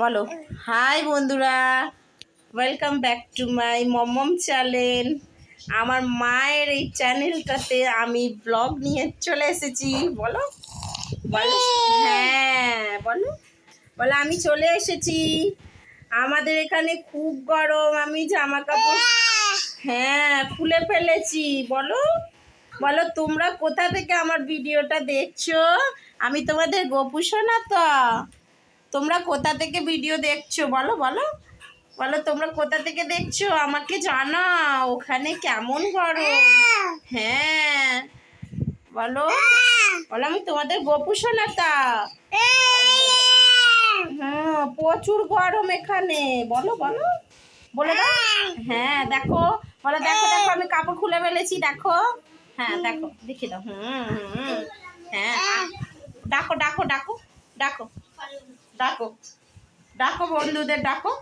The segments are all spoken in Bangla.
বলো। হাই বন্ধুরা। Welcome back to my hmm channel আমার মায়ের এই চ্যানেলটাতে আমি ব্লগ নিয়ে চলে এসেছি। বলো। বলো। হ্যাঁ বলো। বলো, আমি চলে এসেছি। আমাদের এখানে খুব গরম। আমি জামা কাপড় হ্যাঁ খুলে ফেলেছি। বলো। বলো, তোমরা কোথা থেকে আমার ভিডিওটা দেখছ? আমি তোমাদের গোপুসো না তো। তোমরা কোথা থেকে ভিডিও দেখছ? বলো বলো। বলো, তোমরা কোথা থেকে দেখছ? আমাকে জানাও, ওখানে কেমন গরম? হ্যাঁ। বলো। বলো, আমি তোমাদের গোপু শোনাতা। হ্যাঁ প্রচুর গরম এখানে। বলো বলো। বলে দাও। হ্যাঁ দেখো। বলো, দেখো দেখো, আমি কাপড় খুলে ফেলেছি, দেখো। হ্যাঁ দেখো, দেখি দাও। হুম হুম হ্যাঁ ডাকো ডাকো ডাকো ডাকো। ডাকো। ডাকো বন্ধুদের ডাকো।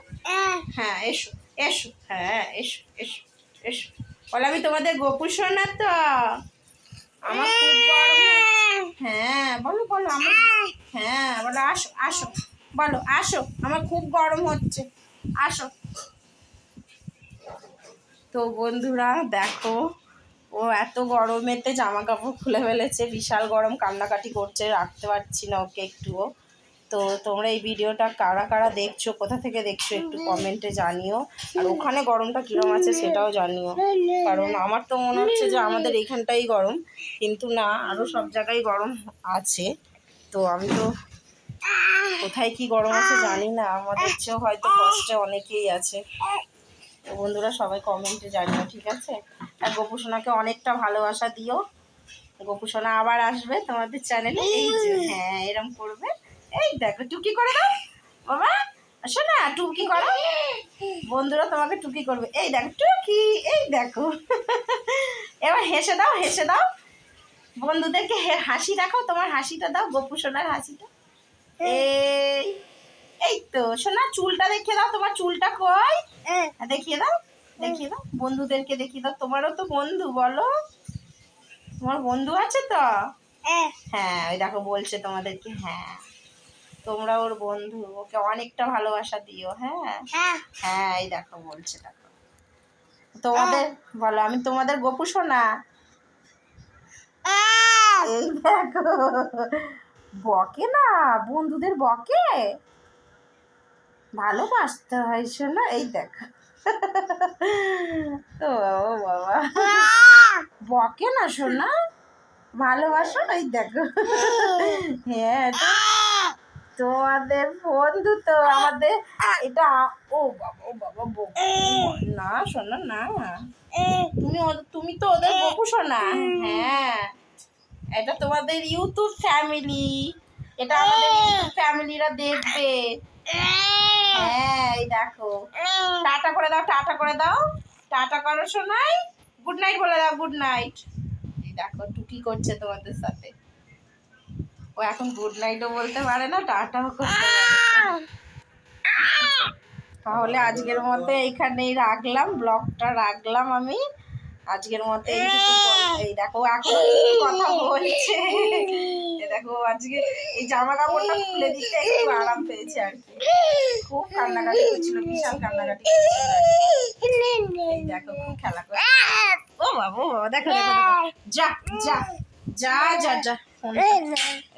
হ্যাঁ। এসো এসো। হ্যাঁ এসো এসো এসো। বলে আমি তোমাদের গোপু শোনা তো? আমার খুব গরম হ্যাঁ বলো বলো আমার হ্যাঁ বলো আসো আসো। বলো আসো আমার খুব গরম হচ্ছে। আসো। তো বন্ধুরা দেখো ও এত গরমেতে জামা কাপড় খুলে ফেলেছে বিশাল গরম কান্নাকাটি করছে রাখতে পারছি না ওকে একটুও। তো তোমরা এই ভিডিওটা কারা কারা দেখছ, কোথা থেকে দেখছ একটু কমেন্টে জানিও। আর ওখানে গরমটা কীরকম আছে সেটাও জানিও। কারণ আমার তো মনে হচ্ছে যে আমাদের এখানটাই গরম, কিন্তু না আরও সব জায়গায় গরম আছে। তো আমি তো কোথায় কি গরম আছে জানি না আমাদের চেয়েও হয়তো কষ্টে অনেকেই আছে। তো বন্ধুরা সবাই কমেন্টে জানিও, ঠিক আছে? আর গোপুসোনাকে অনেকটা ভালোবাসা দিও। গোপুসোনা আবার আসবে তোমাদের চ্যানেলে এই যে হ্যাঁ এরম করবে। এই দেখো টুকি করে দাও। বাবা শোনা টুকি করো। বন্ধুরা তোমাকে টুকি করবে। এই দেখো টুকি এই দেখো। এবার হেসে দাও হেসে দাও। বন্ধুদেরকে হাসি রাখো তোমার হাসিটা দাও গোপু সোনার হাসিটা। এই এই তো সোনা চুলটা দেখিয়ে দাও তোমার চুলটা কই? হ্যাঁ, দেখিয়ে দাও দেখিয়ে দাও। বন্ধুদেরকে দেখিয়ে দাও তোমারও তো বন্ধু বলো। তোমার বন্ধু আছে তো? হ্যাঁ ওই দেখো বলছে তোমাদেরকে হ্যাঁ। তোমরা ওর বন্ধু ওকে অনেকটা ভালোবাসা দিও হ্যাঁ? হ্যাঁ। এই দেখো বলছে দেখো। তোমাদের বলো আমি তোমাদের গোপু সোনা? এই দেখো বকে না বন্ধুদের বকে? ভালোবাসতে হয় শোনা এই দেখো। ও বাবা। বকে না শোনা ভালোবাসো এই দেখো। হ্যাঁ তোমাদের বন্ধু তো আমাদের এটা ও বাবা ও বাবা বকু না শোনো না। তুমি তুমি তো ওদের বকু শোনা? হ্যাঁ। এটা তোমাদের ইউটিউব ফ্যামিলি এটা আমাদের ইউটিউব ফ্যামিলিরা দেখবে। হ্যাঁ এই দেখো। টাটা করে দাও টাটা করে দাও। টাটা করো শোনাই গুড নাইট বলে দাও গুড নাইট এই দেখো টুকি করছে তোমাদের সাথে। ও এখন গুড নাইটও বলতে পারে না টাটাও করতে তাহলে আজকের মতো এইখানেই রাখলাম ব্লগটা রাখলাম আমি। আজকের মতো এই দেখো, এখন কথা বলছে। দেখো, আজকে এই জামা কাপড়টা খুলে দিতে একটু আরাম পেয়েছে আর কি। খুব কান্নাকাটি করছিল বিশাল কান্নাকাটি দেখো, খুব খেলা করে ও বাবা ও বাবা দেখো। যা যা যা যা যা।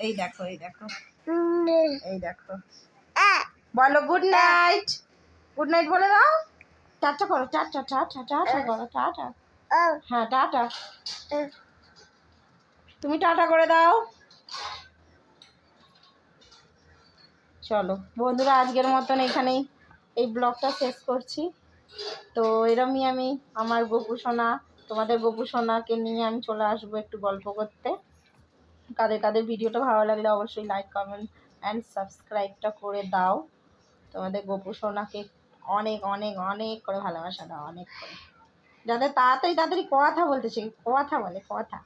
এই দেখো এই দেখো। এই দেখো। বলো গুড নাইট গুড নাইট বলে দাও। টাটা করো টাটা টাটা টাটা করো টাটা। হ্যাঁ টাটা। তুমি টাটা করে দাও। চলো বন্ধুরা আজকের মতন এখানেই এই ব্লগটা শেষ করছি। তো এরমই আমি আমার গোপু সোনা তোমাদের গোপু সোনাকে নিয়ে আমি চলে আসব একটু গল্প করতে। কাদের কাদের ভিডিওটা ভালো লাগলে অবশ্যই লাইক কমেন্ট অ্যান্ড সাবস্ক্রাইবটা করে দাও। তোমাদের গোপু সোনাকে অনেক অনেক অনেক করে ভালোবাসা দাও, অনেক করে। যাতে তাড়াতাড়ি তাড়াতাড়ি কথা বলতে শিখে, কথা বলে, কথা।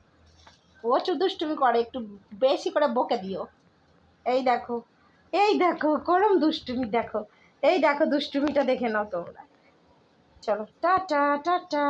প্রচুর দুষ্টুমি করে, একটু বেশি করে বকে দিও। এই দেখো এই দেখো করম দুষ্টুমি দেখো। এই দেখো, দুষ্টুমিটা দেখে নাও তোমরা। চলো, টাটা টাটা।